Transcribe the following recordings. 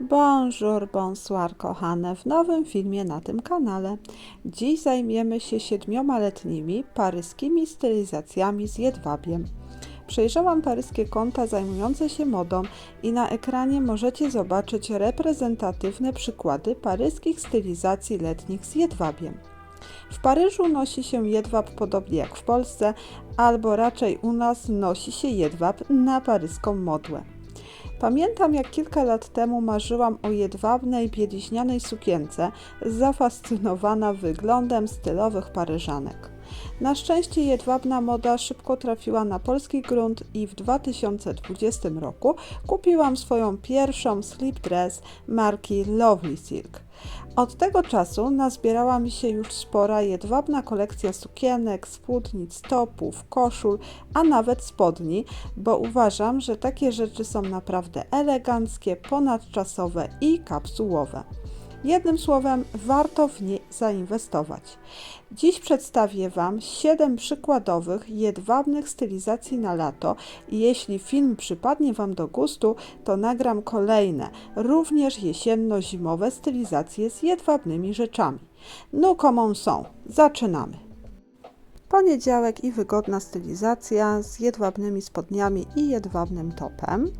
Bonjour, bonsoir kochane w nowym filmie na tym kanale. Dziś zajmiemy się siedmioma letnimi paryskimi stylizacjami z jedwabiem. Przejrzałam paryskie konta zajmujące się modą i na ekranie możecie zobaczyć reprezentatywne przykłady paryskich stylizacji letnich z jedwabiem. W Paryżu nosi się jedwab podobnie jak w Polsce, albo raczej u nas nosi się jedwab na paryską modłę. Pamiętam, jak kilka lat temu marzyłam o jedwabnej, bieliźnianej sukience, zafascynowana wyglądem stylowych Paryżanek. Na szczęście jedwabna moda szybko trafiła na polski grunt i w 2020 roku kupiłam swoją pierwszą slip dress marki Lovely Silk. Od tego czasu nazbierała mi się już spora jedwabna kolekcja sukienek, spódnic, topów, koszul, a nawet spodni, bo uważam, że takie rzeczy są naprawdę eleganckie, ponadczasowe i kapsułowe. Jednym słowem, warto w nie zainwestować. Dziś przedstawię Wam 7 przykładowych jedwabnych stylizacji na lato i jeśli film przypadnie Wam do gustu, to nagram kolejne, również jesienno-zimowe stylizacje z jedwabnymi rzeczami. No comment są, zaczynamy. Poniedziałek i wygodna stylizacja z jedwabnymi spodniami i jedwabnym topem.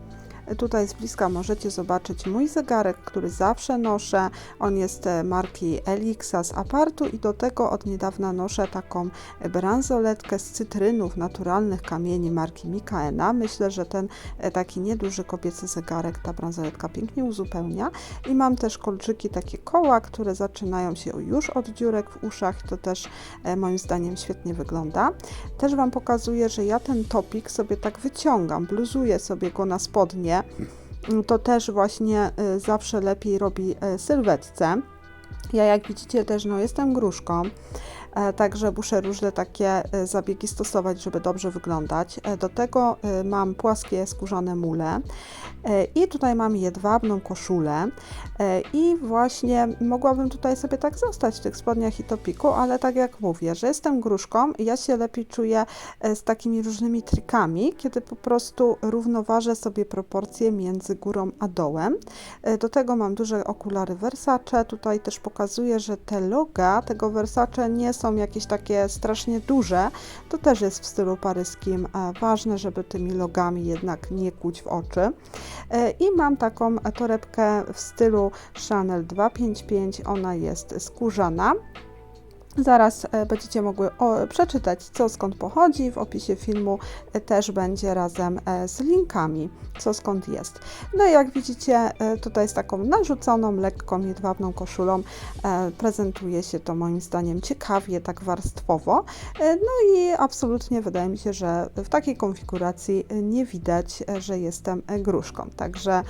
Tutaj z bliska możecie zobaczyć mój zegarek, który zawsze noszę. On jest e, marki Elixa z Apartu i do tego od niedawna noszę taką bransoletkę z cytrynów, naturalnych kamieni marki Mikaena. Myślę, że ten e, taki nieduży kobiecy zegarek, ta bransoletka pięknie uzupełnia. I mam też kolczyki, takie koła, które zaczynają się już od dziurek w uszach. To też e, moim zdaniem świetnie wygląda. Też Wam pokazuję, że ja ten topik sobie tak wyciągam, bluzuję sobie go na spodnie to też właśnie y, zawsze lepiej robi y, sylwetce. Ja jak widzicie też no, jestem gruszką, także muszę różne takie y, zabiegi stosować, żeby dobrze wyglądać. E, do tego mam płaskie skórzane mule i tutaj mam jedwabną koszulę i właśnie mogłabym tutaj sobie tak zostać w tych spodniach i topiku, ale tak jak mówię, że jestem gruszką ja się lepiej czuję z takimi różnymi trikami, kiedy po prostu równoważę sobie proporcje między górą a dołem. Do tego mam duże okulary Versace, tutaj też pokazuję, że te loga tego Versace nie są jakieś takie strasznie duże, to też jest w stylu paryskim ważne, żeby tymi logami jednak nie kłuć w oczy. I mam taką torebkę w stylu Chanel 255, ona jest skórzana. Zaraz e, będziecie mogły przeczytać, co skąd pochodzi. W opisie filmu e, też będzie razem e, z linkami, co skąd jest. No i jak widzicie, tutaj z taką narzuconą, lekką, jedwabną koszulą prezentuje się to moim zdaniem ciekawie, tak warstwowo. No i absolutnie wydaje mi się, że w takiej konfiguracji nie widać, że jestem gruszką. Także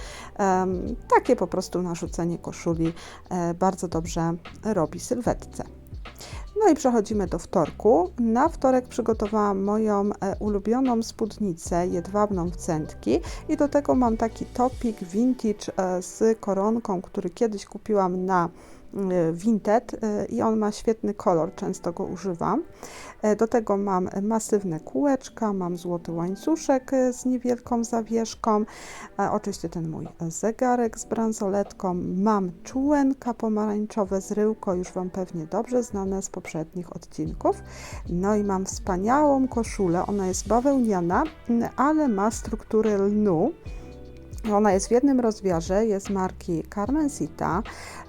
takie po prostu narzucenie koszuli bardzo dobrze robi sylwetce. No i przechodzimy do wtorku. Na wtorek przygotowałam moją e, ulubioną spódnicę jedwabną w centki i do tego mam taki topik vintage e, z koronką, który kiedyś kupiłam na Vinted y, i on ma świetny kolor, często go używam. E, do tego mam masywne kółeczka, mam złoty łańcuszek z niewielką zawieszką, e, oczywiście ten mój zegarek z bransoletką, mam czułenka pomarańczowe z ryłko, już Wam pewnie dobrze znane z poprzednich odcinków. No i mam wspaniałą koszulę, ona jest bawełniana, ale ma strukturę lnu. Ona jest w jednym rozmiarze, jest marki Carmencita.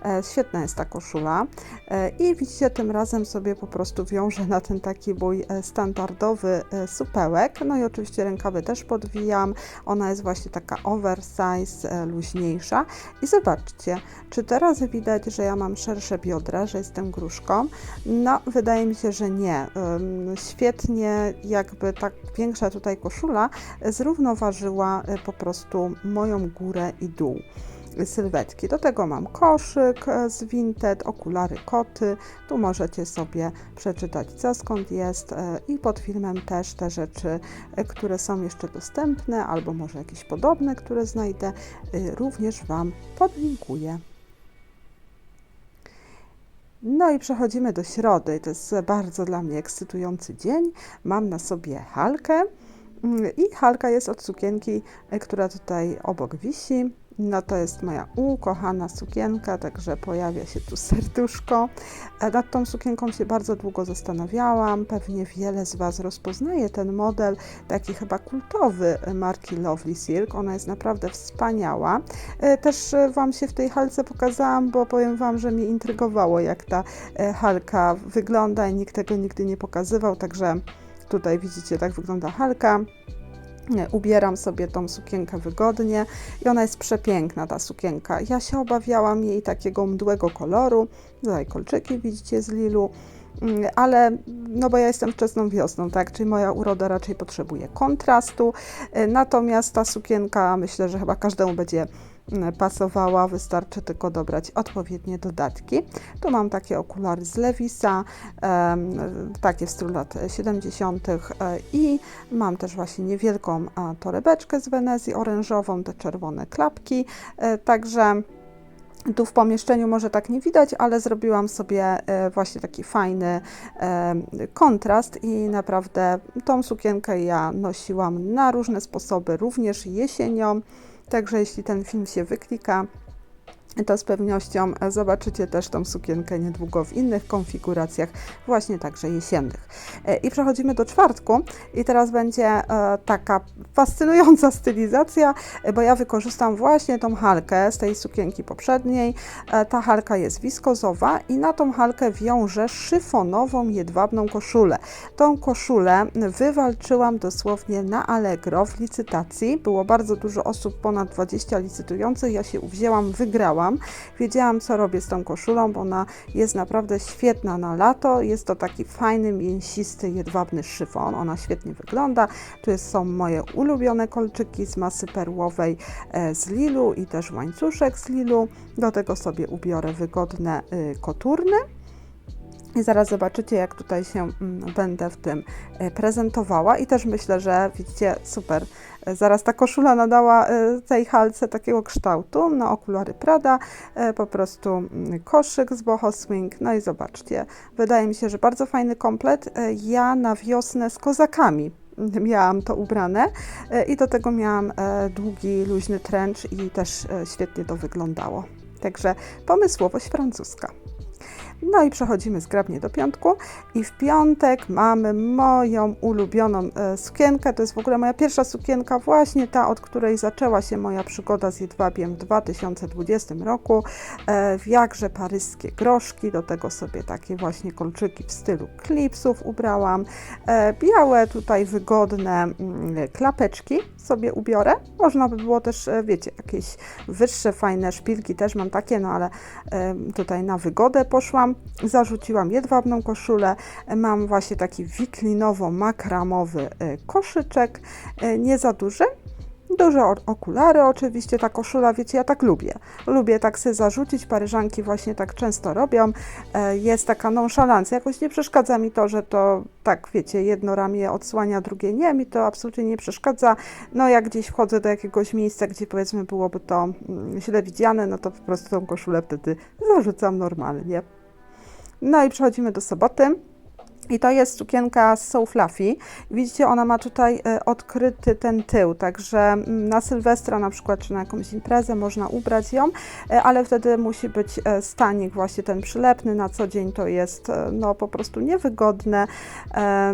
E, świetna jest ta koszula. E, I widzicie, tym razem sobie po prostu wiążę na ten taki mój e, standardowy supełek. No i oczywiście rękawy też podwijam. Ona jest właśnie taka oversize, luźniejsza. I zobaczcie, czy teraz widać, że ja mam szersze biodra, że jestem gruszką? No, wydaje mi się, że nie. Świetnie, jakby tak większa tutaj koszula zrównoważyła po prostu moją górę i dół sylwetki. Do tego mam koszyk z Vinted, okulary koty. Tu możecie sobie przeczytać co skąd jest e, i pod filmem też te rzeczy, e, które są jeszcze dostępne albo może jakieś podobne, które znajdę, e, również Wam podlinkuję. No i przechodzimy do środy. To jest bardzo dla mnie ekscytujący dzień. Mam na sobie halkę mm, i halka jest od sukienki, która tutaj obok wisi. No to jest moja ukochana sukienka, także pojawia się tu serduszko. E, Nad tą sukienką się bardzo długo zastanawiałam. Pewnie wiele z Was rozpoznaje ten model, taki chyba kultowy marki Lovely Silk. Ona jest naprawdę wspaniała. E, Też e, Wam się w tej halce pokazałam, bo powiem Wam, że mnie intrygowało, jak ta halka wygląda i nikt tego nigdy nie pokazywał, także tutaj widzicie, tak wygląda halka. Ubieram sobie tą sukienkę wygodnie i ona jest przepiękna, ta sukienka. Ja się obawiałam jej takiego mdłego koloru. Tutaj kolczyki widzicie z lilu, Mm, ale no bo ja jestem wczesną wiosną, tak, czyli moja uroda raczej potrzebuje kontrastu. E, Natomiast ta sukienka myślę, że chyba każdemu będzie pasowała, wystarczy tylko dobrać odpowiednie dodatki. Tu mam takie okulary z Levisa, takie w stylu lat 70. e, i mam też właśnie niewielką torebeczkę z Wenezji orężową, te czerwone klapki, e, także tu w pomieszczeniu może tak nie widać, ale zrobiłam sobie e, właśnie taki fajny e, kontrast i naprawdę tą sukienkę ja nosiłam na różne sposoby, również jesienią. Także jeśli ten film się wyklika, to z pewnością zobaczycie też tą sukienkę niedługo w innych konfiguracjach, właśnie także jesiennych. E, I przechodzimy do czwartku i teraz będzie e, taka fascynująca stylizacja, e, bo ja wykorzystam właśnie tą halkę z tej sukienki poprzedniej. Ta halka jest wiskozowa i na tą halkę wiążę szyfonową jedwabną koszulę. Tą koszulę wywalczyłam dosłownie na Allegro w licytacji. Było bardzo dużo osób, ponad 20 licytujących. Ja się uwzięłam, wygrałam. Wiedziałam, co robię z tą koszulą, bo ona jest naprawdę świetna na lato. Jest to taki fajny, mięsisty, jedwabny szyfon. Ona świetnie wygląda. Tu są moje ulubione kolczyki z masy perłowej e, z lilu i też łańcuszek z lilu. Do tego sobie ubiorę wygodne y, koturny. I zaraz zobaczycie, jak tutaj się mm, będę w tym e, prezentowała. I też myślę, że widzicie, super. E, Zaraz ta koszula nadała e, tej halce takiego kształtu. Na okulary Prada, e, po prostu mm, koszyk z boho swing. No i zobaczcie, wydaje mi się, że bardzo fajny komplet. Ja na wiosnę z kozakami miałam to ubrane i do tego miałam długi, luźny trench i też świetnie to wyglądało. Także pomysłowość francuska. No i przechodzimy zgrabnie do piątku i w piątek mamy moją ulubioną e, sukienkę. To jest w ogóle moja pierwsza sukienka, właśnie ta, od której zaczęła się moja przygoda z jedwabiem w 2020 roku. E, w jakże paryskie groszki, do tego sobie takie właśnie kolczyki w stylu klipsów ubrałam. E, białe tutaj wygodne mm, klapeczki sobie ubiorę. Można by było też, wiecie, jakieś wyższe, fajne szpilki też mam takie, no ale tutaj na wygodę poszłam. Zarzuciłam jedwabną koszulę. Mam właśnie taki wiklinowo-makramowy e, koszyczek, e, nie za duży. Duże okulary oczywiście, ta koszula, wiecie, ja tak lubię. Lubię tak sobie zarzucić, paryżanki właśnie tak często robią. E, Jest taka nonszalancja, jakoś nie przeszkadza mi to, że to tak, wiecie, jedno ramię odsłania, drugie nie, mi to absolutnie nie przeszkadza. No jak gdzieś wchodzę do jakiegoś miejsca, gdzie powiedzmy byłoby to mm, źle widziane, no to po prostu tą koszulę wtedy zarzucam normalnie. No i przechodzimy do soboty. I to jest sukienka z So Fluffy. Widzicie, ona ma tutaj e, odkryty ten tył, także mm, na Sylwestra na przykład, czy na jakąś imprezę można ubrać ją, e, ale wtedy musi być e, stanik właśnie ten przylepny. Na co dzień to jest no po prostu niewygodne,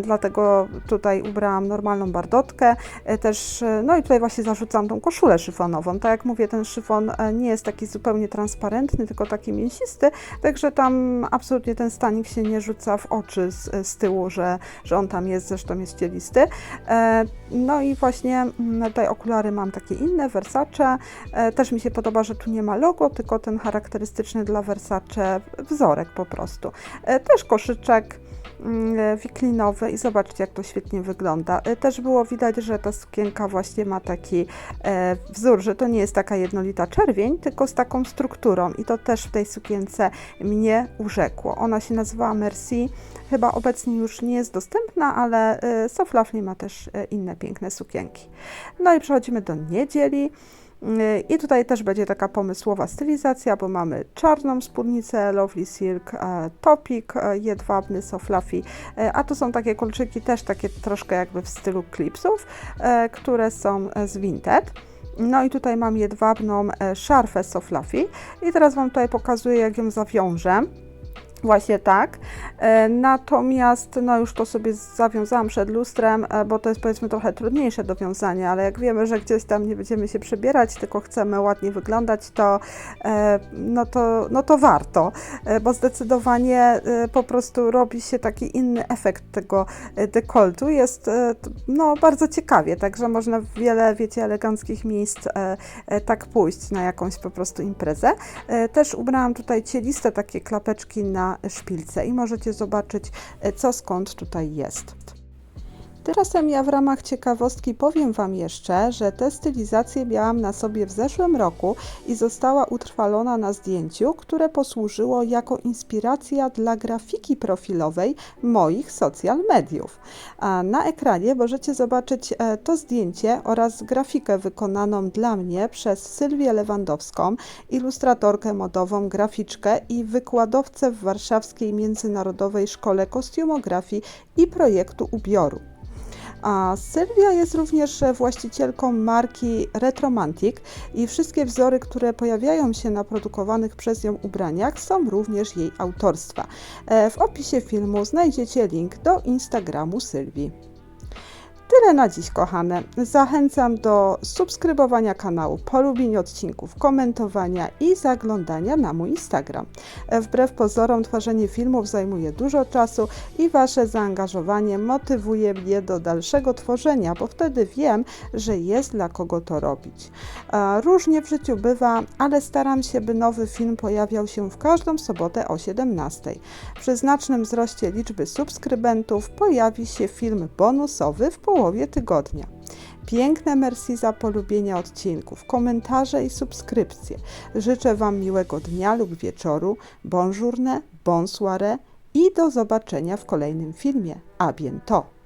dlatego tutaj ubrałam normalną bardotkę. Też, no i tutaj właśnie zarzucam tą koszulę szyfonową. Tak jak mówię, ten szyfon nie jest taki zupełnie transparentny, tylko taki mięsisty, także tam absolutnie ten stanik się nie rzuca w oczy z, z tyłu, że, że on tam jest, zresztą jest cielisty. E, No i właśnie mm, tutaj okulary mam takie inne, Versace. E, Też mi się podoba, że tu nie ma logo, tylko ten charakterystyczny dla Versace wzorek po prostu. E, Też koszyczek wiklinowy i zobaczcie, jak to świetnie wygląda. E, Też było widać, że ta sukienka właśnie ma taki e, wzór, że to nie jest taka jednolita czerwień, tylko z taką strukturą i to też w tej sukience mnie urzekło. Ona się nazywała Merci, chyba obecnie już nie jest dostępna, ale e, Soflafli ma też e, inne piękne sukienki. No i przechodzimy do niedzieli. I tutaj też będzie taka pomysłowa stylizacja, bo mamy czarną spódnicę Lovely Silk, e, topik e, jedwabny, so fluffy, e, a tu są takie kolczyki też takie troszkę jakby w stylu clipsów, e, które są z Vinted. No i tutaj mam jedwabną szarfę Soflafi i teraz Wam tutaj pokazuję, jak ją zawiążę. Właśnie tak. E, Natomiast no już to sobie zawiązałam przed lustrem, e, bo to jest powiedzmy trochę trudniejsze do wiązania, ale jak wiemy, że gdzieś tam nie będziemy się przebierać, tylko chcemy ładnie wyglądać, to e, no to, no to warto, bo zdecydowanie po prostu robi się taki inny efekt tego dekoltu. Jest no bardzo ciekawie, także można w wiele, wiecie, eleganckich miejsc tak pójść na jakąś po prostu imprezę. Też ubrałam tutaj cieliste takie klapeczki na szpilce i możecie zobaczyć, e, co skąd tutaj jest. Tymczasem ja w ramach ciekawostki powiem Wam jeszcze, że tę stylizację miałam na sobie w zeszłym roku i została utrwalona na zdjęciu, które posłużyło jako inspiracja dla grafiki profilowej moich social mediów. A na ekranie możecie zobaczyć e, to zdjęcie oraz grafikę wykonaną dla mnie przez Sylwię Lewandowską, ilustratorkę modową, graficzkę i wykładowcę w Warszawskiej Międzynarodowej Szkole Kostiumografii i projektu ubioru. A Sylwia jest również właścicielką marki Retromantic i wszystkie wzory, które pojawiają się na produkowanych przez nią ubraniach są również jej autorstwa. E, W opisie filmu znajdziecie link do Instagramu Sylwii. Tyle na dziś, kochane. Zachęcam do subskrybowania kanału, polubienia odcinków, komentowania i zaglądania na mój Instagram. Wbrew pozorom, tworzenie filmów zajmuje dużo czasu i Wasze zaangażowanie motywuje mnie do dalszego tworzenia, bo wtedy wiem, że jest dla kogo to robić. Różnie w życiu bywa, ale staram się, by nowy film pojawiał się w każdą sobotę o 17. Przy znacznym wzroście liczby subskrybentów pojawi się film bonusowy w połowie tygodnia. Piękne merci za polubienia odcinków, komentarze i subskrypcje. Życzę Wam miłego dnia lub wieczoru. Bonjourne, bonsoiré i do zobaczenia w kolejnym filmie. A bientôt!